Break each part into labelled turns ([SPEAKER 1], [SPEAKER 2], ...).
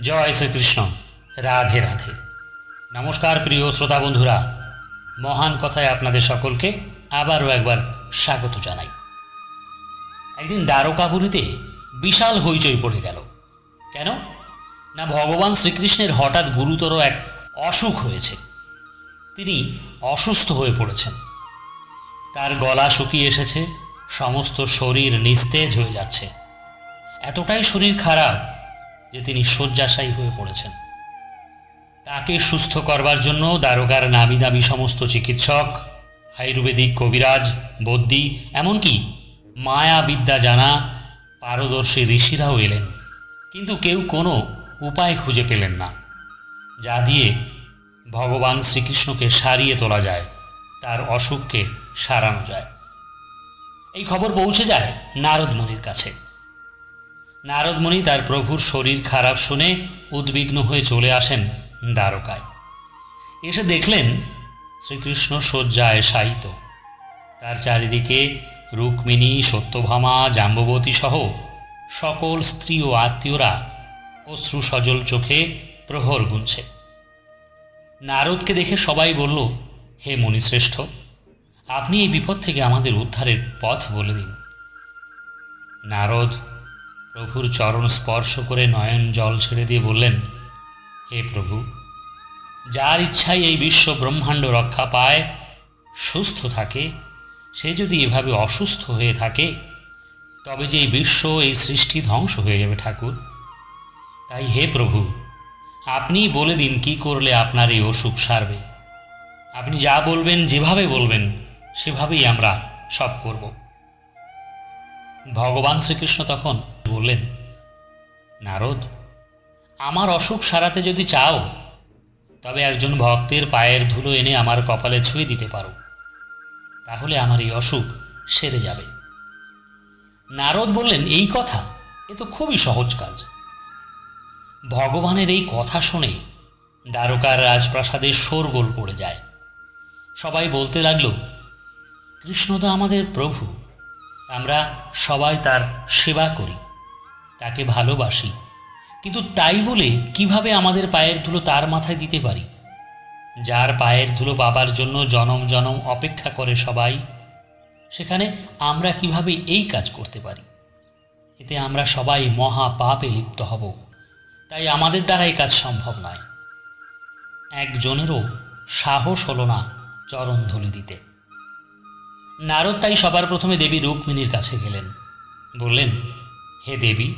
[SPEAKER 1] জয় শ্রীকৃষ্ণ। রাধে রাধে। নমস্কার প্রিয় শ্রোতা বন্ধুরা। মহান কথায় আপনাদের সকলকে আবারও একবার স্বাগত জানাই। একদিন দ্বারকাপুরীতে বিশাল হইচই পড়ে গেল। কেন? না ভগবান শ্রীকৃষ্ণের হঠাৎ গুরুতর এক অসুখ হয়েছে। তিনি অসুস্থ হয়ে পড়েছেন। তার গলা শুকিয়ে এসেছে, সমস্ত শরীর নিস্তেজ হয়ে যাচ্ছে। এতটাই শরীর খারাপ যে তিনি শয্যাশায়ী হয়ে পড়েছেন। তাকে সুস্থ করবার জন্য দ্বারকার নামি দামি সমস্ত চিকিৎসক, আয়ুর্বেদিক কবিরাজ, বদ্যি, এমনকি মায়া বিদ্যা জানা পারদর্শী ঋষিরাও এলেন। কিন্তু কেউ কোনো উপায় খুঁজে পেলেন না, যা দিয়ে ভগবান শ্রীকৃষ্ণকে সারিয়ে তোলা যায়, তার অসুখকে সারানো যায়। এই খবর পৌঁছে যায় নারদ নারদমণির কাছে। নারদমণি তার প্রভুর শরীর খারাপ শুনে উদ্বিগ্ন হয়ে চলে আসেন দ্বারকায়। এসে দেখলেন শ্রীকৃষ্ণ শয্যায় শায়িত। তার চারিদিকে রুক্মিণী, সত্যভামা, জাম্ববতী সহ সকল স্ত্রী ও আত্মীয়রা অশ্রু সজল চোখে প্রহর গুনছে। নারদকে দেখে সবাই বলল, হে মুনিশ্রেষ্ঠ আপনি এই বিপদ থেকে আমাদের উদ্ধারের পথ বলে দিন। নারদ প্রভুর চরণ স্পর্শ করে নয়ন জল ছেড়ে দিয়ে বললেন, হে প্রভু, যার ইচ্ছায় এই বিশ্ব ব্রহ্মাণ্ড রক্ষা পায়, সুস্থ থাকে, সে যদি এভাবে অসুস্থ হয়ে থাকে, তবে যে এই বিশ্ব, এই সৃষ্টি ধ্বংস হয়ে যাবে ঠাকুর। তাই হে প্রভু আপনিই বলে দিন কি করলে আপনার এই অসুখ সারবে। আপনি যা বলবেন, যেভাবে বলবেন, সেভাবেই আমরা সব করব। ভগবান শ্রীকৃষ্ণ তখন বললেন, নারদ, আমার অসুখ সারাতে যদি চাও, তবে একজন ভক্তের পায়ের ধুলো এনে আমার কপালে ছুঁয়ে দিতে পারো। তাহলে আমার এই অসুখ সেরে যাবে। নারদ বললেন, এই কথা? এ তো খুবই সহজ কাজ। ভগবানের এই কথা শুনে দ্বারকার রাজপ্রাসাদে শোরগোল পড়ে যায়। সবাই বলতে লাগল কৃষ্ণ তো আমাদের প্রভু আমরা সবাই তার সেবা করি, তাকে ভালোবাসি। কিন্তু তাই বলে কীভাবে আমাদের পায়ের ধুলো তার মাথায় দিতে পারি? যার পায়ের ধুলো পাবার জন্য জনম জনম অপেক্ষা করে সবাই, সেখানে আমরা কীভাবে এই কাজ করতে পারি? এতে আমরা সবাই মহা পাপে লিপ্ত হব, তাই আমাদের দ্বারা এই কাজ সম্ভব নয়। একজনেরও সাহস হলো না চরণ ধুলি দিতে। নারদ তাই সবার প্রথমে দেবী রুক্মিণীর কাছে গেলেন। বললেন, হে দেবী,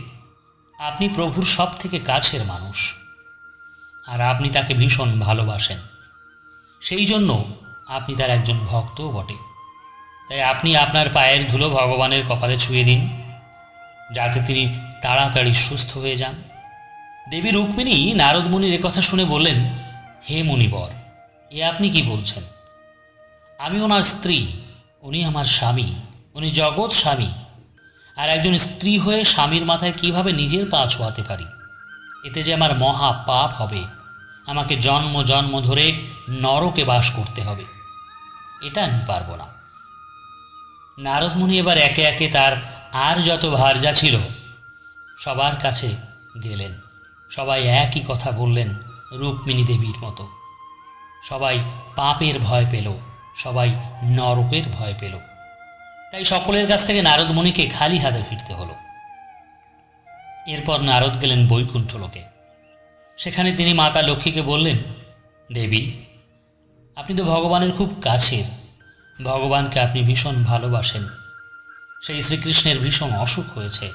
[SPEAKER 1] আপনি প্রভুর সব থেকে কাছের মানুষ, আর আপনি তাকে ভীষণ ভালোবাসেন। সেই জন্য আপনি তার একজন ভক্তও বটে। তাই আপনি আপনার পায়ের ধুলো ভগবানের কপালে ছুঁয়ে দিন, যাতে তিনি তাড়াতাড়ি সুস্থ হয়ে যান। দেবী রুক্মিণী নারদ মুনির কথা শুনে বললেন, হে মুনিবর, এ আপনি কি বলছেন? আমি ওনার স্ত্রী উনি আমার স্বামী, উনি জগৎ স্বামী। আর একজন স্ত্রী হয়ে স্বামীর মাথায় কীভাবে নিজের পা ছোঁয়াতে পারি? এতে যে আমার মহা পাপ হবে, আমাকে জন্ম জন্ম ধরে নরকে বাস করতে হবে। এটা আমি পারব না। নারদমুনি এবার একে একে তার আর যত ভার্যা ছিল, সবার কাছে গেলেন। সবাই একই কথা বললেন রুক্মিণী দেবীর মতো। সবাই পাপের ভয় পেল। সবাই নরকের ভয় পেল। তাই সকলের কাছ থেকে নারদমণিকে খালি হাতে ফিরতে হলো। এরপর নারদ গেলেন বৈকুণ্ঠ লোকে। সেখানে তিনি মাতা লক্ষ্মীকে বললেন, দেবী, আপনি তো ভগবানের খুব কাছের। ভগবানকে আপনি ভীষণ ভালোবাসেন। সেই শ্রীকৃষ্ণের ভীষণ অসুখ হয়েছে।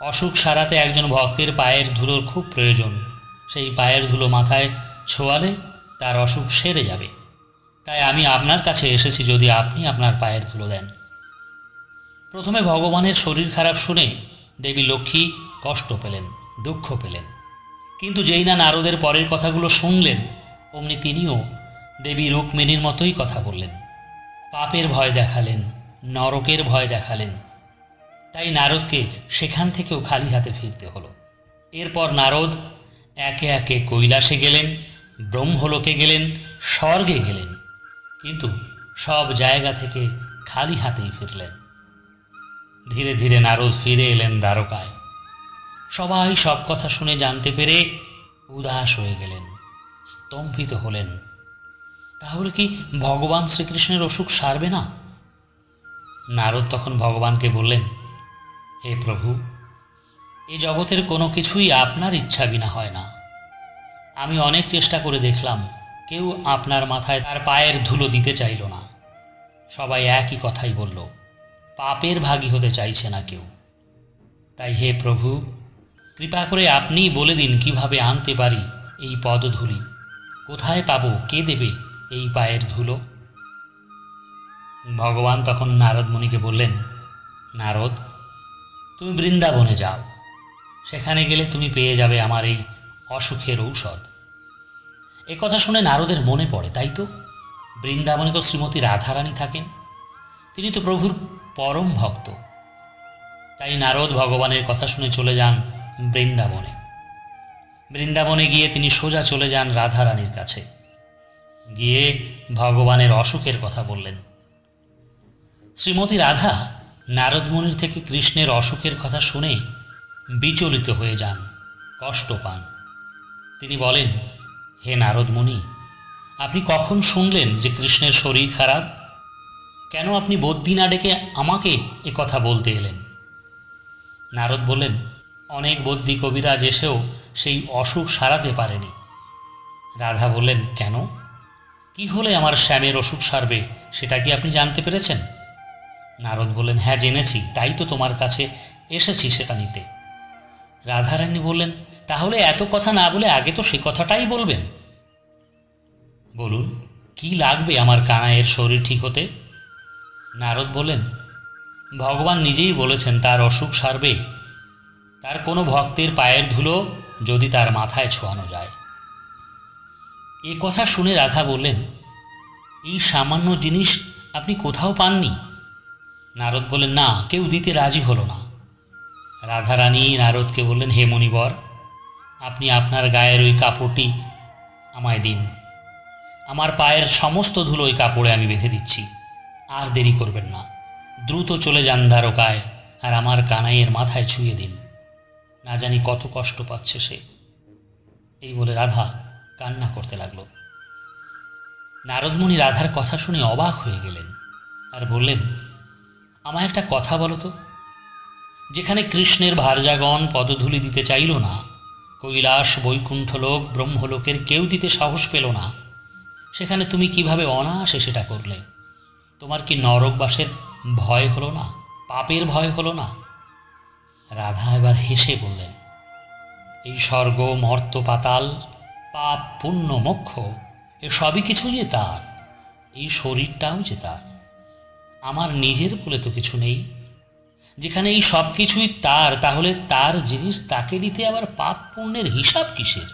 [SPEAKER 1] অসুখ সারাতে একজন ভক্তের পায়ের ধুলোর খুব প্রয়োজন। সেই পায়ের ধুলো মাথায় ছোঁয়ালে তার অসুখ সেরে যাবে। তাই আমি আপনার কাছে এসেছি যদি আপনি আপনার পায়ের ধুলো দেন। প্রথমে ভগবানের শরীর খারাপ শুনে দেবী লক্ষ্মী কষ্ট পেলেন, দুঃখ পেলেন। কিন্তু যেই না নারদের পরের কথাগুলো শুনলেন, অমনি তিনিও দেবী রুক্মিণীর মতোই কথা বললেন। পাপের ভয় দেখালেন, নরকের ভয় দেখালেন। তাই নারদকে সেখান থেকেও খালি হাতে ফিরতে হলো। এরপর নারদ একে একে কৈলাসে গেলেন, ব্রহ্মলোকে গেলেন, স্বর্গে গেলেন। কিন্তু সব জায়গা থেকে খালি হাতেই ফিরলেন। ধীরে ধীরে নারদ ফিরে এলেন দ্বারকায়। সবাই সব কথা শুনে জানতে পেরে উদাস হয়ে গেলেন, স্তম্ভিত হলেন। তাহলে কি ভগবান শ্রীকৃষ্ণের অসুখ সারবে না? নারদ তখন ভগবানকে বললেন, হে প্রভু, এ জগতের কোনো কিছুই আপনার ইচ্ছা বিনা হয় না। আমি অনেক চেষ্টা করে দেখলাম কেউ আপনার মাথায় তার পায়ের ধুলো দিতে চাইল না। সবাই একই কথাই বলল, পাপের ভাগী হতে চাইছে না কেউ। তাই হে প্রভু, কৃপা করে আপনিই বলে দিন কীভাবে আনতে পারি এই পদধূলি। কোথায় পাবো, কে দেবে এই পায়ের ধুলো? ভগবান তখন নারদ মুনিকে বললেন, নারদ, তুমি বৃন্দাবনে যাও। সেখানে গেলে তুমি পেয়ে যাবে আমার এই অসুখের ঔষধ। কথা শুনে নারদের মনে পড়ে, তাই তো? বৃন্দাবনে তো শ্রীমতী রাধারানী থাকেন। তিনি তো প্রভুর পরম ভক্ত। তাই নারদ ভগবানের কথা শুনে চলে যান বৃন্দাবনে। বৃন্দাবনে গিয়ে তিনি সোজা চলে যান রাধারানীর কাছে। গিয়ে ভগবানের অসুখের কথা বললেন। শ্রীমতী রাধা নারদমণির থেকে কৃষ্ণের অসুখের কথা শুনে বিচলিত হয়ে যান, কষ্ট পান। তিনি বলেন হে নারদমণি আপনি কখন শুনলেন যে কৃষ্ণের শরীর খারাপ? কেন আপনি বদ্যি না ডেকে আমাকে এ কথা বলতে এলেন? নারদ বললেন, অনেক বদ্যি কবিরাজ এসেও সেই অসুখ সারাতে পারেনি। রাধা বললেন, কেন? কি হলে আমার শ্যামের অসুখ সারবে, সেটা কি আপনি জানতে পেরেছেন? নারদ বললেন হ্যাঁ জেনেছি, তাই তো তোমার কাছে এসেছি সেটা নিতে। রাধারানী বললেন তাহলে এত কথা না বলে আগে তো সে কথাটাই বলবেন। বলুন, কি লাগবে আমার কানাইয়ের শরীর ঠিক হতে? নারদ বললেন, ভগবান নিজেই বলেছেন তার অসুখ সারবে। তার কোনো ভক্তের পায়ের ধুলো যদি তার মাথায় ছোঁয়ানো যায়। এ কথা শুনে রাধা বললেন, এই সামান্য জিনিস আপনি কোথাও পাননি? নারদ বলেন না, কেউ দিতে রাজি হলো না। রাধা রাধারানী নারদকে বললেন, হে মণিবর আপনি আপনার গায়ের ওই কাপড়টি আমায় দিন। আমার পায়ের সমস্ত ধুলো ওই কাপড়ে আমি বেঁধে দিচ্ছি। আর দেরি করবেন না। দ্রুত চলে যান দ্বারকায়, আর আমার কানাইয়ের মাথায় ছুঁয়ে দিন। না জানি কত কষ্ট পাচ্ছে সে। এই বলে রাধা কান্না করতে লাগল। নারদমণি রাধার কথা শুনে অবাক হয়ে গেলেন আর বললেন, আমায় একটা কথা বলো তো। যেখানে কৃষ্ণের ভারজাগণ পদধূলি দিতে চাইল না কৈলাস বৈকুণ্ঠলোক ব্রহ্মলোকের কেউ দিতে সাহস পেল না। সেখানে তুমি কীভাবে অনায়াসে সেটা করলে? তোমার কি নরকবাসের ভয় হলো না? পাপের ভয় হলো না? রাধা এবার হেসে বললেন, এই স্বর্গ, মর্ত, পাতাল, পাপ, পুণ্য, মোক্ষ, এ সবই কিছু যে তার। এই শরীরটাও যে তার। আমার নিজের বলে তো কিছু নেই। যেখানে এই সব কিছুই তার, তাহলে তার জিনিস তাকে দিতে আবার পাপ পুণ্যের হিসাব কিসের?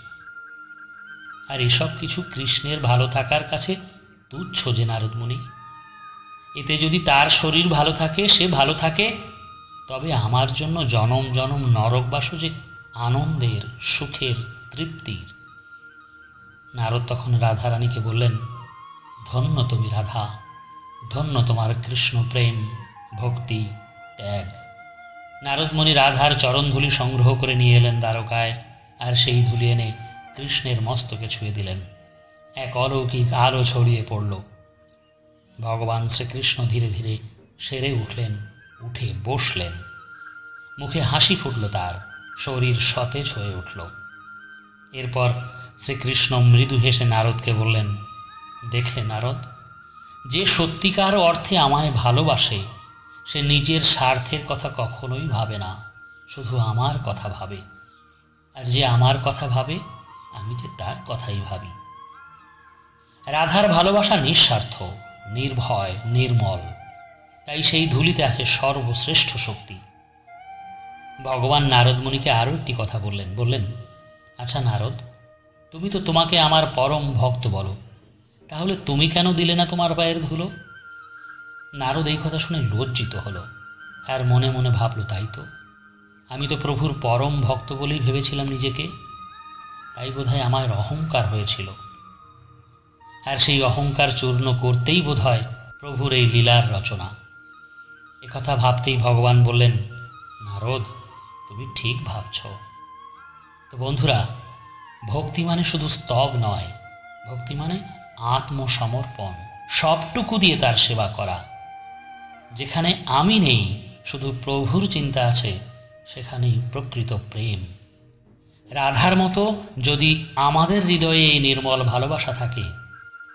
[SPEAKER 1] আর এসব কিছু কৃষ্ণের ভালো থাকার কাছে তুচ্ছ যে নারদমণি। এতে যদি তার শরীর ভালো থাকে, সে ভালো থাকে, তবে আমার জন্য জনম জনম নরকবাসও যে আনন্দের, সুখের, তৃপ্তির। নারদ তখন রাধারানীকে বললেন, ধন্য তুমি রাধা, ধন্য তোমার কৃষ্ণ প্রেম, ভক্তি ত্যাগ নারদমণি রাধার চরণধুলি সংগ্রহ করে নিয়ে এলেন দ্বারকায়, আর সেই ধুলি এনে কৃষ্ণের মস্তকে ছুঁয়ে দিলেন। এক অলৌকিক আলো ছড়িয়ে পড়ল। ভগবান শ্রীকৃষ্ণ ধীরে ধীরে সেরে উঠলেন, উঠে বসলেন। মুখে হাসি ফুটল তার, শরীর সতেজ হয়ে উঠল। এরপর শ্রীকৃষ্ণ মৃদু হেসে নারদকে বললেন, দেখলে নারদ, যে সত্যিকার অর্থে আমায় ভালোবাসে সে নিজের স্বার্থের কথা কখনোই ভাবে না, শুধু আমার কথা ভাবে। আর যে আমার কথা ভাবে, আমি যে তার কথাই ভাবি। রাধার ভালোবাসা নিঃস্বার্থ, নির্ভয়, নির্মল। তাই সেই ধুলিতে আছে সর্বশ্রেষ্ঠ শক্তি। ভগবান নারদমণিকে আরও একটি কথা বললেন বললেন আচ্ছা নারদ, তুমি তো তোমাকে আমার পরম ভক্ত বলো। তাহলে তুমি কেন দিলে না তোমার পায়ের ধুলো? নারদ এই কথা শুনে লজ্জিত হলো আর মনে মনে ভাবলো, তাই তো। আমি তো প্রভুর পরম ভক্ত বলেই ভেবেছিলাম নিজেকে। তাই বোধহয় আমার অহংকার হয়েছিল। আর সেই অহংকার চূর্ণ করতেই বোধহয় প্রভুর এই লীলার রচনা। একথা ভাবতেই ভগবান বললেন, নারদ, তুমি ঠিক ভাবছ। তো বন্ধুরা, ভক্তি মানে শুধু স্তব নয়, ভক্তি মানে আত্মসমর্পণ। সবটুকু দিয়ে তার সেবা করা। যেখানে আমি নেই, শুধু প্রভুর চিন্তা আছে, সেখানেই প্রকৃত প্রেম। রাধার মতো যদি আমাদের হৃদয়ে এই নির্মল ভালোবাসা থাকে,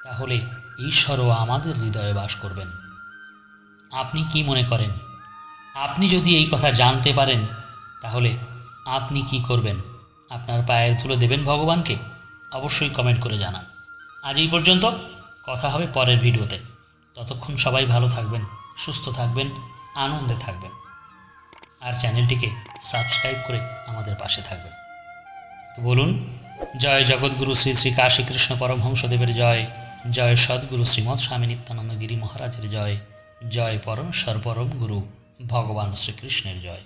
[SPEAKER 1] তাহলে ঈশ্বরও আমাদের হৃদয়ে বাস করবেন। আপনি কি মনে করেন? আপনি যদি এই কথা জানতে পারেন, তাহলে আপনি কি করবেন? আপনার পায়ের তুলে দেবেন ভগবানকে? অবশ্যই কমেন্ট করে জানান। আজ এই পর্যন্ত, কথা হবে পরের ভিডিওতে। ততক্ষণ সবাই ভালো থাকবেন। সুস্থ থাকবেন, আনন্দে থাকবেন। আর চ্যানেলটিকে সাবস্ক্রাইব করে আমাদের পাশে থাকবেন। বলুন, জয় জগৎগুরু শ্রী শ্রী কাশীকৃষ্ণ পরমহংসদেবের জয় জয় সদ্গুরু শ্রীমৎ স্বামী নিত্যানন্দ গিরি মহারাজের জয় জয় পরম সর্বরম গুরু ভগবান শ্রীকৃষ্ণের জয়।